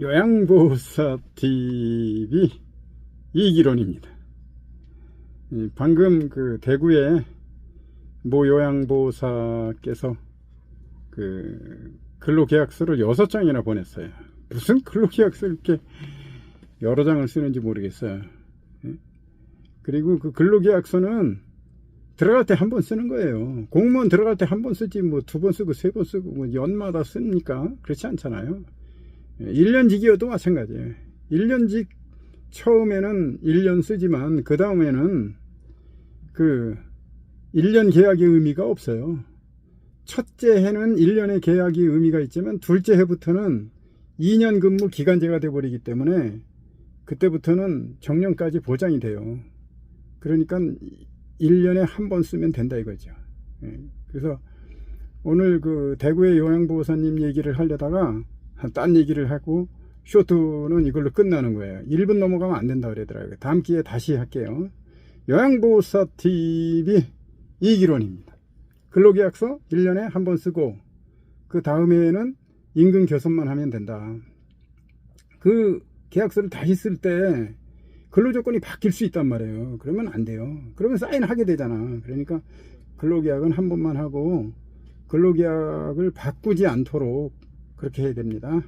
요양보호사 TV 이기론입니다. 이 방금 그 대구에 모 요양보호사께서 그 근로계약서를 여섯 장이나 보냈어요. 무슨 근로계약서를 이렇게 여러 장을 쓰는지 모르겠어요. 예? 그리고 그 근로계약서는 들어갈 때 한 번 쓰는 거예요. 공무원 들어갈 때 한 번 쓰지 뭐 두 번 쓰고 세 번 쓰고 뭐 연마다 씁니까? 그렇지 않잖아요. 1년직이어도 마찬가지예요. 1년직 처음에는 1년 쓰지만 그 다음에는 그 1년 계약의 의미가 없어요. 첫째 해는 1년의 계약이 의미가 있지만 둘째 해부터는 2년 근무 기간제가 돼버리기 때문에 그때부터는 정년까지 보장이 돼요. 그러니까 1년에 한 번 쓰면 된다 이거죠. 예. 그래서 오늘 그 대구의 요양보호사님 얘기를 하려다가 딴 얘기를 하고 쇼트는 이걸로 끝나는 거예요. 1분 넘어가면 안 된다 그러더라고요. 다음 기회에 다시 할게요. 요양보호사 TV 이기론입니다. 근로계약서 1년에 한 번 쓰고 그 다음에는 임금 개선만 하면 된다. 그 계약서를 다시 쓸 때 근로조건이 바뀔 수 있단 말이에요. 그러면 안 돼요. 그러면 사인하게 되잖아. 그러니까 근로계약은 한 번만 하고 근로계약을 바꾸지 않도록 그렇게 해야 됩니다.